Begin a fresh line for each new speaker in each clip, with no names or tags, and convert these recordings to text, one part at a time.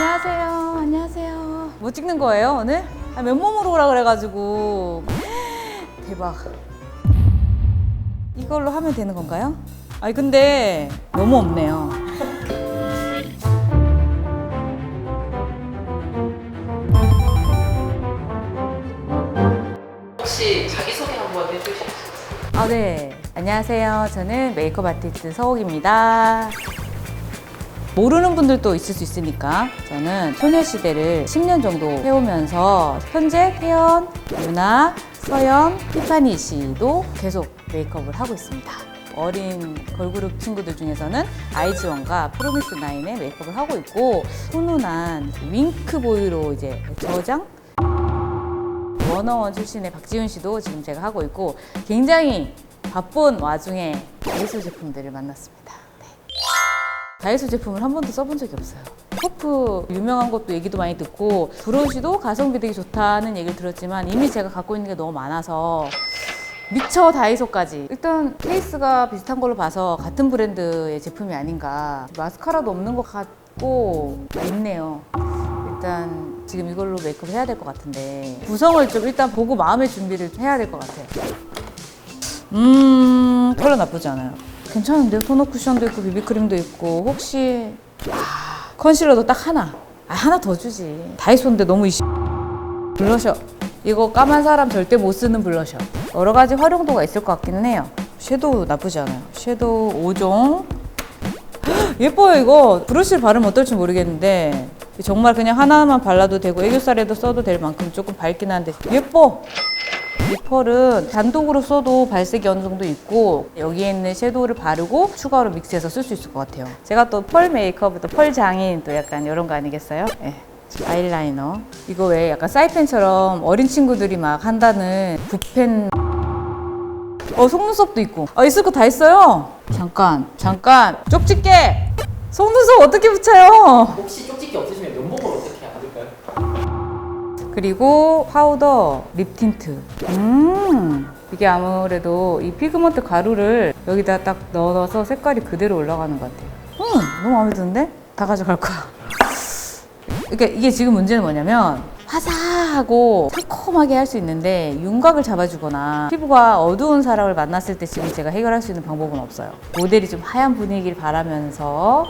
안녕하세요. 안녕하세요. 뭐 찍는 거예요, 오늘? 아, 맨몸으로 오라 그래가지고. 대박. 이걸로 하면 되는 건가요? 아니, 근데 너무 없네요.
혹시 자기소개 한번 해주실 수 있어요?
아, 네. 안녕하세요. 저는 메이크업 아티스트 서옥입니다. 모르는 분들도 있을 수 있으니까 저는 소녀시대를 10년 정도 해오면서 현재 태연, 유나, 서연, 티파니 씨도 계속 메이크업을 하고 있습니다. 어린 걸그룹 친구들 중에서는 아이즈원과 프로미스 나인의 메이크업을 하고 있고 훈훈한 윙크 보이로 이제 저장 워너원 출신의 박지훈 씨도 지금 제가 하고 있고 굉장히 바쁜 와중에 다이소 제품들을 만났습니다. 네. 다이소 제품을 한 번도 써본 적이 없어요. 퍼프 유명한 것도 얘기도 많이 듣고 브러쉬도 가성비 되게 좋다는 얘기를 들었지만 이미 제가 갖고 있는 게 너무 많아서 미쳐 다이소까지 일단 케이스가 비슷한 걸로 봐서 같은 브랜드의 제품이 아닌가 마스카라도 없는 것 같고 있네요 일단 지금 이걸로 메이크업 해야 될 것 같은데 구성을 좀 일단 보고 마음의 준비를 좀 해야 될 것 같아요 음 컬러 나쁘지 않아요 괜찮은데요 토너 쿠션도 있고 비비크림도 있고 혹시 아, 컨실러도 딱 하나. 아 하나 더 주지. 다이소인데 너무 이씨. 블러셔. 이거 까만 사람 절대 못 쓰는 블러셔. 여러 가지 활용도가 있을 것 같기는 해요. 섀도우 나쁘지 않아요. 섀도우 5종. 예뻐요 이거. 브러쉬를 바르면 어떨지 모르겠는데 정말 그냥 하나만 발라도 되고 애교살에도 써도 될 만큼 조금 밝긴 한데. 예뻐 이 펄은 단독으로 써도 발색이 어느 정도 있고 여기에 있는 섀도우를 바르고 추가로 믹스해서 쓸 수 있을 것 같아요. 제가 또 펄 메이크업 또펄 장인 또 약간 이런 거 아니겠어요? 예. 아이라이너. 이거 왜 약간 사이펜처럼 어린 친구들이 막 한다는 붓펜. 어 속눈썹도 있고. 아 있을 거 다 있어요. 잠깐 잠깐. 쪽집게! 속눈썹 어떻게 붙여요?
혹시 쪽집게 없으시면
그리고 파우더 립 틴트. 음 이게 아무래도 이 피그먼트 가루를 여기다 딱 넣어서 색깔이 그대로 올라가는 것 같아요. 음 너무 마음에 드는데? 다 가져갈 거야. 그러니까 이게 지금 문제는 뭐냐면 화사하고 상콤하게 할 수 있는데 윤곽을 잡아주거나 피부가 어두운 사람을 만났을 때 지금 제가 해결할 수 있는 방법은 없어요. 모델이 좀 하얀 분위기를 바라면서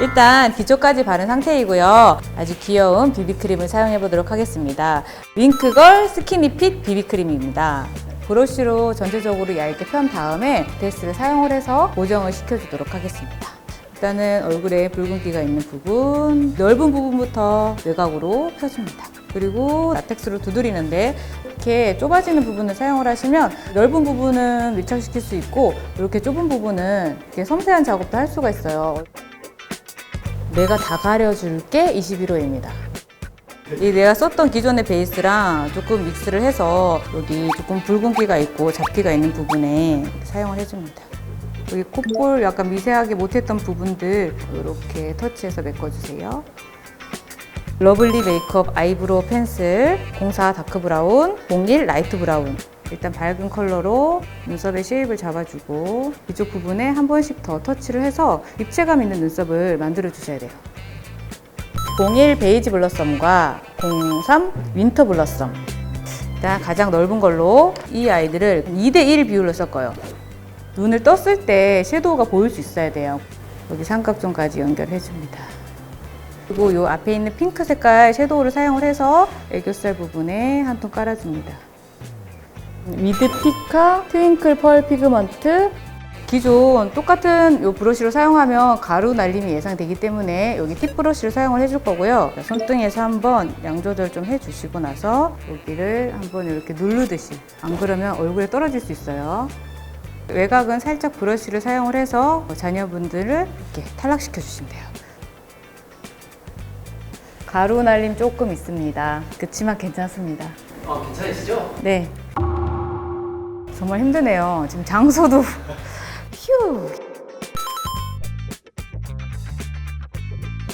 일단 기초까지 바른 상태이고요. 아주 귀여운 비비크림을 사용해 보도록 하겠습니다. 윙크걸 스키니핏 비비크림입니다. 브러쉬로 전체적으로 얇게 편 다음에 베이스를 사용을 해서 고정을 시켜주도록 하겠습니다. 일단은 얼굴에 붉은기가 있는 부분, 넓은 부분부터 외곽으로 펴줍니다. 그리고 라텍스로 두드리는데 이렇게 좁아지는 부분을 사용을 하시면 넓은 부분은 밀착시킬 수 있고 이렇게 좁은 부분은 이렇게 섬세한 작업도 할 수가 있어요. 내가 다 가려줄게 21호입니다. 이 내가 썼던 기존의 베이스랑 조금 믹스를 해서 여기 조금 붉은기가 있고 잡기가 있는 부분에 사용을 해줍니다. 여기 콧볼 약간 미세하게 못했던 부분들 이렇게 터치해서 메꿔주세요. 러블리 메이크업 아이브로우 펜슬 04 다크 브라운 01 라이트 브라운 일단 밝은 컬러로 눈썹의 쉐입을 잡아주고 이쪽 부분에 한 번씩 더 터치를 해서 입체감 있는 눈썹을 만들어 주셔야 돼요. 01 베이지 블러썸과 03 윈터 블러썸 일단 가장 넓은 걸로 이 아이들을 2대1 비율로 섞어요. 눈을 떴을 때 섀도우가 보일 수 있어야 돼요. 여기 삼각존까지 연결해 줍니다. 그리고 이 앞에 있는 핑크 색깔 섀도우를 사용을 해서 애교살 부분에 한 톤 깔아줍니다. 위드 피카 트윙클 펄 피그먼트 기존 똑같은 이 브러쉬로 사용하면 가루 날림이 예상되기 때문에 여기 팁 브러쉬를 사용을 해줄 거고요. 손등에서 한번 양 조절 좀 해주시고 나서 여기를 한번 이렇게 누르듯이 안 그러면 얼굴에 떨어질 수 있어요. 외곽은 살짝 브러쉬를 사용을 해서 자녀분들을 이렇게 탈락시켜 주시면 돼요. 가루 날림 조금 있습니다. 그렇지만 괜찮습니다.
아 괜찮으시죠?
네. 정말 힘드네요. 지금 장소도 휴.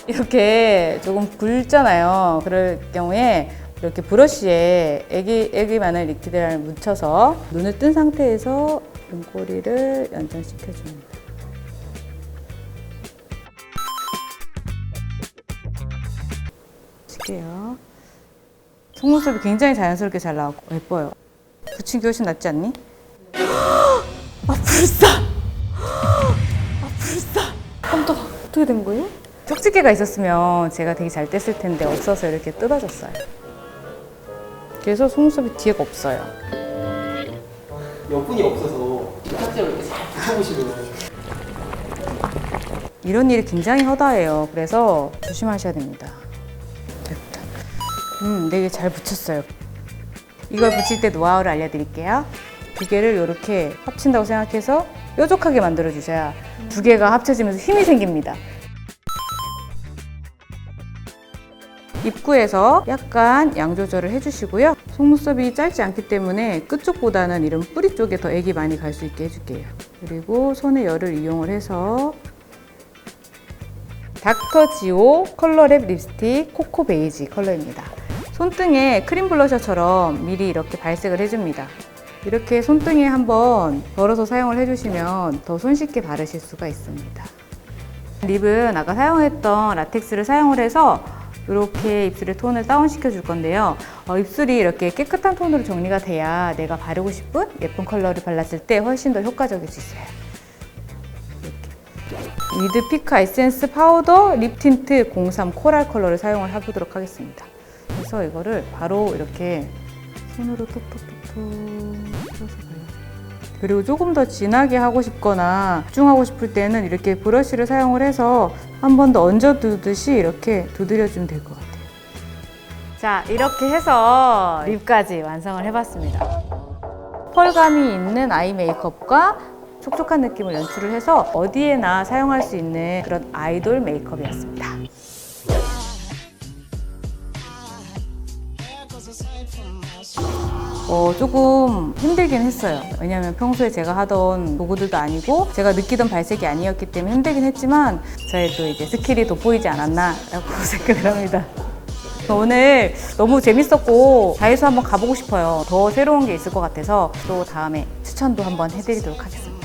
이렇게 조금 굵잖아요. 그럴 경우에 이렇게 브러쉬에 애기 애기 마늘 리퀴드를 묻혀서 눈을 뜬 상태에서 눈꼬리를 연장시켜줍니다. 칠게요. 속눈썹이 굉장히 자연스럽게 잘 나왔고 예뻐요. 붙인 게 훨씬 낫지 않니? 아 불사! 아 불사! 깜짝아 어떻게 된 거예요? 쪽집게가 있었으면 제가 되게 잘 뗐을 텐데 없어서 이렇게 뜯어졌어요. 그래서 속눈썹이 뒤에가 없어요.
여분이 없어서 탁재로 이렇게 잘 붙여보시면
이런 일이 굉장히 허다해요. 그래서 조심하셔야 됩니다. 됐다. 음, 되게 잘 붙였어요. 이걸 붙일 때 노하우를 알려드릴게요. 두 개를 이렇게 합친다고 생각해서 뾰족하게 만들어 주셔야 두 개가 합쳐지면서 힘이 생깁니다. 입구에서 약간 양 조절을 해주시고요. 속눈썹이 짧지 않기 때문에 끝쪽보다는 이런 뿌리 쪽에 더 액이 많이 갈 수 있게 해줄게요. 그리고 손의 열을 이용을 해서 닥터지오 컬러랩 립스틱 코코 베이지 컬러입니다. 손등에 크림 블러셔처럼 미리 이렇게 발색을 해줍니다. 이렇게 손등에 한번 덜어서 사용을 해주시면 더 손쉽게 바르실 수가 있습니다. 립은 아까 사용했던 라텍스를 사용을 해서 이렇게 입술의 톤을 다운시켜 줄 건데요. 어, 입술이 이렇게 깨끗한 톤으로 정리가 돼야 내가 바르고 싶은 예쁜 컬러를 발랐을 때 훨씬 더 효과적일 수 있어요. 위드 피카 에센스 파우더 립 틴트 03 코랄 컬러를 사용을 해보도록 하겠습니다. 그래서 이거를 바로 이렇게 손으로 톡톡톡톡 쳐서 발라줘요. 그리고 조금 더 진하게 하고 싶거나 집중하고 싶을 때는 이렇게 브러쉬를 사용을 해서 한 번 더 얹어 두듯이 이렇게 두드려주면 될 것 같아요. 자, 이렇게 해서 립까지 완성을 해봤습니다. 펄감이 있는 아이 메이크업과 촉촉한 느낌을 연출을 해서 어디에나 사용할 수 있는 그런 아이돌 메이크업이었습니다. 어, 조금 힘들긴 했어요. 왜냐면 평소에 제가 하던 도구들도 아니고 제가 느끼던 발색이 아니었기 때문에 힘들긴 했지만 저의 또 이제 스킬이 돋보이지 않았나라고 생각을 합니다. 오늘 너무 재밌었고 다이소 한번 가보고 싶어요. 더 새로운 게 있을 것 같아서 또 다음에 추천도 한번 해드리도록 하겠습니다.